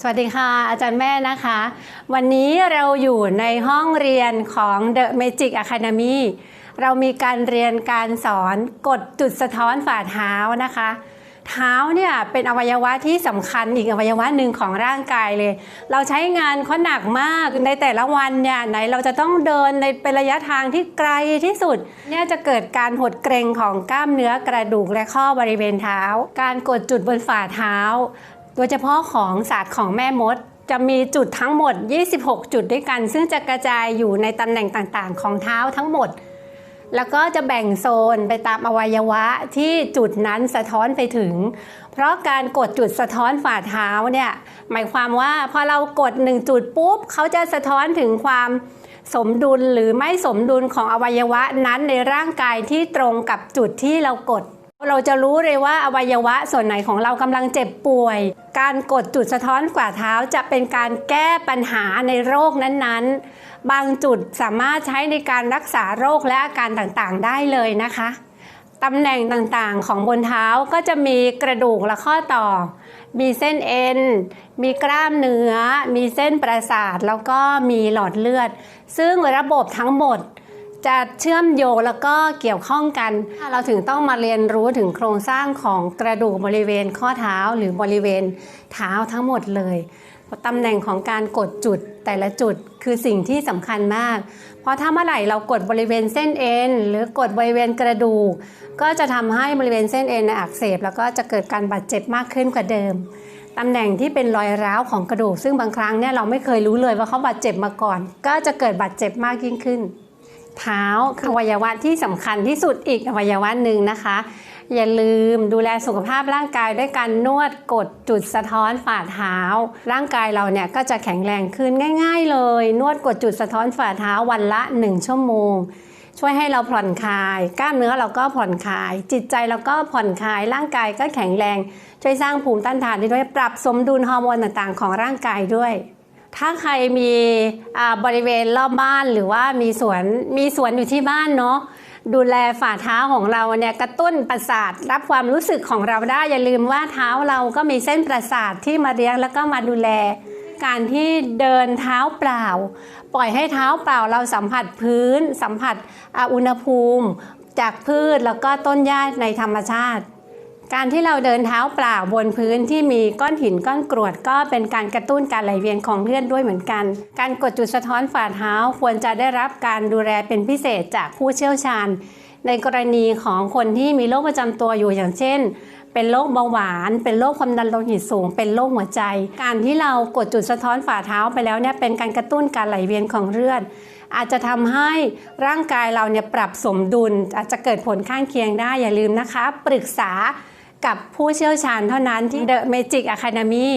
สวัสดีค่ะ อาจารย์แม่นะคะ วันนี้เราอยู่ในห้องเรียนของ The Magic Academy เรามีการเรียนการสอนกดจุดสะท้อนฝ่าเท้านะคะ เท้าเนี่ยเป็นอวัยวะที่สำคัญอีกอวัยวะหนึ่งของร่างกายเลย เราใช้งานเขาหนักมากในแต่ละวันเนี่ยไหนเราจะต้องเดินในเป็นระยะทางที่ไกลที่สุด เนี่ยจะเกิดการหดเกร็งของกล้ามเนื้อกระดูกและข้อบริเวณเท้า การกดจุดบนฝ่าเท้า โดยเฉพาะของศาสตร์ของแม่มด จะมีจุดทั้งหมด 26 จุดด้วยกัน ซึ่งจะกระจายอยู่ในตำแหน่งต่างๆ ของเท้าทั้งหมด แล้วก็จะแบ่งโซนไปตามอวัยวะที่จุดนั้นสะท้อนไปถึง เพราะการกดจุดสะท้อนฝ่าเท้าเนี่ยหมายความว่าพอเรากดหนึ่งจุดปุ๊บเขาจะสะท้อนถึงความสมดุลหรือไม่สมดุลของอวัยวะนั้นในร่างกายที่ตรงกับจุดที่เรากด เราจะรู้เลยว่าอวัยวะส่วนไหนของเรากำลังเจ็บป่วย การกดจุดสะท้อนฝ่าเท้าจะเป็นการแก้ปัญหาในโรคนั้นๆ บางจุดสามารถใช้ในการรักษาโรคและอาการต่างๆ ได้เลยนะคะตำแหน่งต่างๆของบนเท้าก็จะมีกระดูกและข้อต่อ มีเส้นเอ็น มีกล้ามเนื้อ มีเส้นประสาท แล้วก็มีหลอดเลือด ซึ่งระบบทั้งหมด จะเชื่อมโยงแล้วก็เกี่ยวข้องกัน เราถึงต้องมาเรียนรู้ถึงโครงสร้างของกระดูกบริเวณข้อเท้าหรือบริเวณเท้าทั้งหมดเลยตำแหน่งของการกดจุดแต่ละจุดคือสิ่งที่สำคัญมาก เพราะถ้าเมื่อไหร่เรากดบริเวณเส้นเอ็นหรือกดบริเวณกระดูก ก็จะทำให้บริเวณเส้นเอ็นอักเสบ แล้วก็จะเกิดการบาดเจ็บมากขึ้นกว่าเดิมตำแหน่งที่เป็นรอยร้าวของกระดูก ซึ่งบางครั้งเนี่ยเราไม่เคยรู้เลยว่าเขาบาดเจ็บมาก่อน ก็จะเกิดบาดเจ็บมากยิ่งขึ้น เท้าคืออวัยวะที่สำคัญที่สุดอีกอวัยวะหนึ่งนะคะ อย่าลืมดูแลสุขภาพร่างกายด้วยการนวดกดจุดสะท้อนฝ่าเท้า ร่างกายเราเนี่ยก็จะแข็งแรงขึ้นง่าย ๆ เลย นวดกดจุดสะท้อนฝ่าเท้าวันละ 1 ชั่วโมง ช่วยให้เราผ่อนคลาย กล้ามเนื้อเราก็ผ่อนคลาย จิตใจเราก็ผ่อนคลายร่างกายก็แข็งแรง ช่วยสร้างภูมิต้านทานได้ด้วยปรับสมดุลฮอร์โมนต่างๆ ของร่างกายด้วย ถ้าใครมีบริเวณรอบบ้านหรือว่ามีสวนมีสวนอยู่ที่บ้านเนาะดูแลฝ่าเท้าของเราเนี่ยกระตุ้นประสาทรับความรู้สึกของเราได้อย่าลืมว่าเท้าเราก็มีเส้นประสาทที่มาเลี้ยงแล้วก็มาดูแล การที่เดินเท้าเปล่า ปล่อยให้เท้าเปล่าเราสัมผัสพื้น สัมผัสอุณหภูมิ จากพืชแล้วก็ต้นหญ้าในธรรมชาติ การที่เราเดินเท้าเปล่าบนพื้นที่มีก้อนหินก้อนกรวดก็เป็นการกระตุ้นการไหลเวียนของเลือดด้วยเหมือนกัน การกดจุดสะท้อนฝ่าเท้าควรจะได้รับการดูแลเป็นพิเศษจากผู้เชี่ยวชาญ ในกรณีของคนที่มีโรคประจำตัวอยู่อย่างเช่น เป็นโรคเบาหวาน เป็นโรคความดันโลหิตสูง เป็นโรคหัวใจ การที่เรากดจุดสะท้อนฝ่าเท้าไปแล้วเนี่ยเป็นการกระตุ้นการไหลเวียนของเลือดอาจจะทำให้ร่างกายเราเนี่ยปรับสมดุล อาจจะเกิดผลข้างเคียงได้อย่าลืมนะคะ ปรึกษา กับผู้เชี่ยวชาญเท่านั้นที่ The Magic Academy